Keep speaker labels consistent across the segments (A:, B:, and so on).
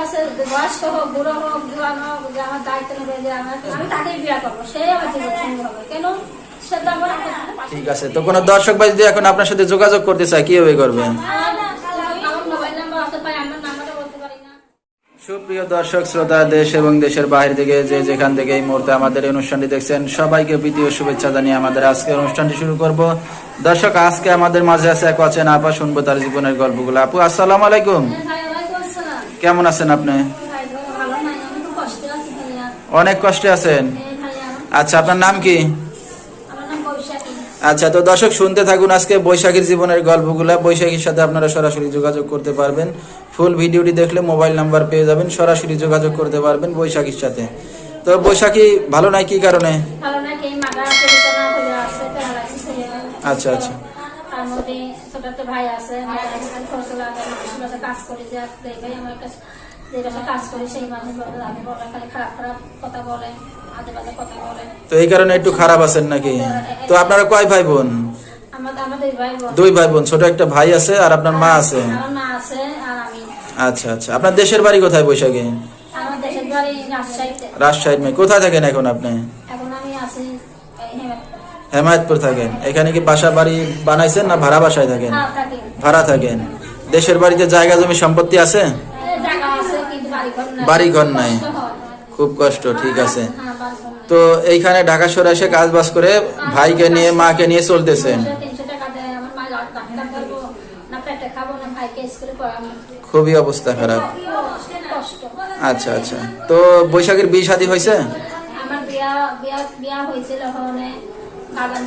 A: আছে বয়স্ক হোক বুড়ো হোক জোয়ান হোক যে আমার দায়িত্ব নেবে যে আমার আমি তাকেই বিয়ে করব। সেই আমার জীবন সঙ্গী হবে। কেন? সে আমার পাশে-
B: ঠিক আছে তো কোনো দর্শক ভাই যদি এখন আপনার সাথে যোগাযোগ করতে চায় কীভাবে করবেন? সুপ্রিয় দর্শক শ্রোতা দেশ এবং দেশের বাইরে থেকে যে যেখান থেকে এই মুহূর্তে আমাদের অনুষ্ঠানটি দেখছেন সবাইকে প্রীতীয় শুভেচ্ছা জানিয়ে আমাদের আজকের অনুষ্ঠানটি শুরু করব। দর্শক আজকে আমাদের মাঝে আছে এক অচেন আপা শুনব তার জীবনের গল্পগুলো। আপু আসসালাম আলাইকুম
A: হ্যাঁ, ভাই ওয়ালাইকুম আসসালাম
B: কেমন আছেন আপনি? অনেক কষ্টে আছেন? আচ্ছা আপনার নাম কি? আচ্ছা তো দর্শক শুনতে থাকুন আজকে বৈশাখীর জীবনের গল্পগুলো। বৈশাখীর সাথে আপনারা সরাসরি যোগাযোগ করতে পারবেন। ফুল ভিডিওটি দেখলে মোবাইল নাম্বার পেয়ে যাবেন। সরাসরি যোগাযোগ করতে পারবেন বৈশাখীর সাথে। তো বৈশাখী ভালো নাই কি কারণে। আচ্ছা, আচ্ছা।
A: তার ছোট একটা ভাই আছে খরচ লাগে মানুষের কাছে কাজ করি যে আমার কাছে যে কাজ করি সেই মানুষ বলে আমি বলে খালি খারাপ খারাপ কথা বলে আজে বাজে কথা বলে।
B: তো এই কারণে একটু খারাপ আছেন নাকি? তো আপনারা কয় ভাই বোন? দুই ভাই বোন। ছোট একটা ভাই আছে আর আপনার মা আছে
A: মা আছে
B: আচ্ছা আচ্ছা। আপনার দেশের বাড়ি কোথায় বৈশাখী? রাজশাহী কোথায় থাকেন এখন আপনি
A: এখন আমি আছি এই হেমায়ত
B: হেমায়তপুর থাকেন। এখানে কি বাসা বাড়ি বানাইছেন না ভাড়া বাসায় থাকেন?
A: হ্যাঁ
B: ভাড়া থাকেন। দেশের বাড়িতে জায়গা জমি সম্পত্তি আছে?
A: আছে কিন্তু বাড়ি ঘর নাই। হয়।
B: খুব কষ্ট ঠিক আছে।
A: হ্যাঁ নাই।
B: তো এইখানে ঢাকা শহরে এসে কাজ বাজ করে ভাইকে নিয়ে মাকে নিয়ে চলতেছেন। খুবই অবস্থা খারাপ। আচ্ছা আচ্ছা। তো বৈশাখের বিয়ে শাদী হয়েছে?
A: আমার বিয়া বিয়া বিয়া হয়েছিল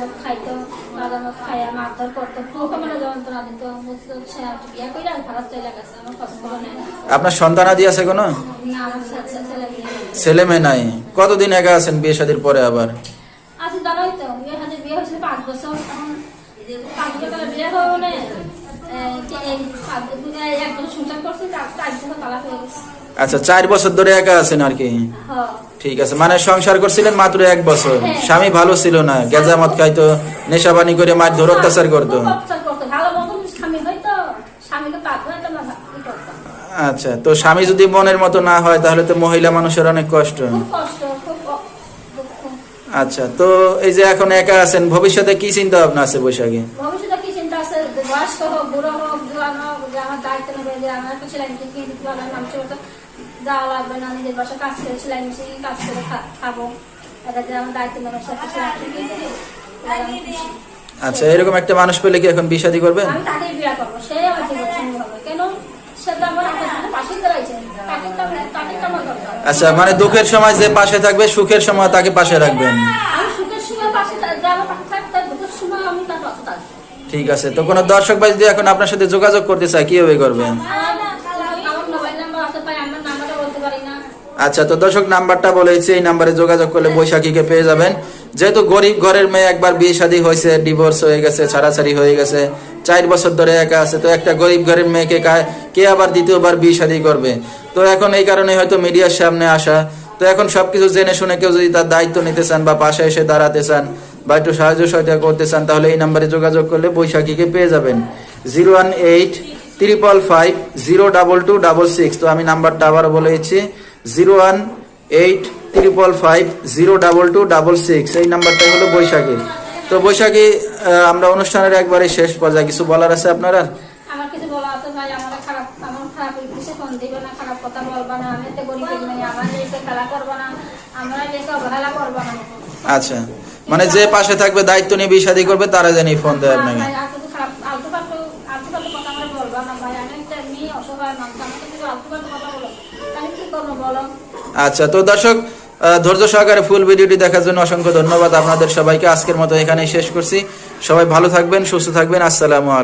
A: মুখ খাইতো গাঁদা খাইয়া মারধর করতো। খুব আমার যন্ত্রণা দিত বুঝতে হচ্ছে বিয়া করে ভারত চলে গেছে আমার পছন্দ নেই।
B: আপনার সন্তান আদি আছে কোনো?
A: না আমার ছেলে
B: মেয়ে নাই। কতদিন একা আছেন বিয়ে শাদীর পরে আবার?
A: জানোই তো বিয়ে বিয়ে হয়েছিল পাঁচ বছর। এখন পাঁচ বছর মানে একদম সংসার করছি চার বছর তালাক হয়ে গেছে।
B: আচ্ছা চার বছর ধরে একা আছেন আর কি?
A: হ্যাঁ।
B: ঠিক আছে মানে সংসার করছিলেন মাত্র এক বছর। স্বামী ভালো ছিল না গেজামত খাইতো নেশাবানি করে মার ধর অত্যাচার করতো।
A: খুব অত্যাচার করতো।
B: আচ্ছা তো স্বামী যদি মনের মতো না হয় তাহলে তো মহিলা মানুষের অনেক কষ্ট। আচ্ছা তো এই যে এখন একা আছেন ভবিষ্যতে কি চিন্তা ভাবনা আছে বৈশাখে?
A: ভবিষ্যতে কি চিন্তা আছে? বয়স্ক হোক বুড়ো হোক জোয়ান হোক আমার দায়িত্ব নেবে যে আমার একটা সেলাই মেশিন কিনে দিতে পারলাম আমি ছোট যাওয়া লাগবে না নিজের বাসা কাজ করে সেলাই মেশিন কাজ করে খাব। যে আমার দায়িত্ব সাথে মেশিন কিনে দিবে, তাহলে আমি খুশি।
B: আচ্ছা এরকম একটা মানুষ পেলে কি এখন বিয়ে শাদী করবেন?
A: আমি তাকেই বিয়ে করব সেই আমার জীবন সঙ্গী হবে। কেন? সে তো আমার আমার পাশে দাঁড়াইছে। তাকে তো তাকে তো আমার দরকার।
B: আচ্ছা মানে দুঃখের সময় যে পাশে থাকবে সুখের সময় তাকে পাশে রাখবেন।
A: আমি সুখের সময় পাশে থা- আমার পাশে থাকতে দুঃখের সময় আমি তার পাশে থাকব।
B: ঠিক আছে তো কোনো দর্শক ভাই যদি এখন আপনার সাথে যোগাযোগ করতে চায় কীভাবে করবেন
A: আমার মোবাইল নাম্বার আছে পাই আমার নাম্বারটা বলতে পারি না
B: আচ্ছা তো দর্শক নাম্বারটা বলেছি এই নাম্বারে যোগাযোগ করলে বৈশাখীকে পেয়ে যাবেন। যেহেতু গরিব ঘরের মেয়ে একবার বিয়ে শাদী হয়েছে ডিভোর্স হয়ে গেছে, ছাড়াছাড়ি হয়ে গেছে, চার বছর ধরে একা আছে, তো একটা গরিব ঘরের মেয়েকে কে আবার দ্বিতীয়বার বিয়ে শাদী করবে? তো এখন এই কারণে হয়তো মিডিয়ার সামনে আসা। তো এখন সবকিছু জেনে শুনে কেউ যদি তার দায়িত্ব নিতে চান বা পাশে এসে দাঁড়াতে চান বা একটু সাহায্য সহায়তা করতে চান, তাহলে এই নাম্বারে যোগাযোগ করলে বৈশাখীকে পেয়ে যাবেন। Zero one eight triple five zero double two double six তো আমি নাম্বারটা আবার বলে দিচ্ছি। Zero one eight triple five zero double two double six. এই নাম্বারটাই হলো বৈশাখী। তো বৈশাখী আমরা অনুষ্ঠানের একবারে শেষ পর্যায়ে কিছু বলার আছে আপনারা?
A: আমার কিছু বলা আছে ভাই আমার খারাপ আমার খারাপ কিছু ফোন দিবে না খারাপ কথা বলবা না আমি এতে গরিব আমার রেখে খেলা করবা না আমার রেখে অবহেলা করবা না।
B: আচ্ছা মানে যে পাশে থাকবে দায়িত্ব নিয়ে বিয়ে শাদী করবে তারা জানি ফোন দেয় আপনাকে।
A: ভাই আর কিছু খারাপ আলতু ফালতু আলতু ফালতু কথা আমার বলবা না ভাই আমি একটা মেয়ে অসহায় মানুষ আমাকে কিছু আলতু ফালতু কথা বলো আমি কি করব বলো
B: আচ্ছা তো দর্শক ধৈর্য সহকারে ফুল ভিডিওটি দেখার জন্য অসংখ্য ধন্যবাদ আপনাদের সবাইকে। আজকের মতো এখানেই শেষ করছি। সবাই ভালো থাকবেন, সুস্থ থাকবেন। আসসালামু আলাইকুম।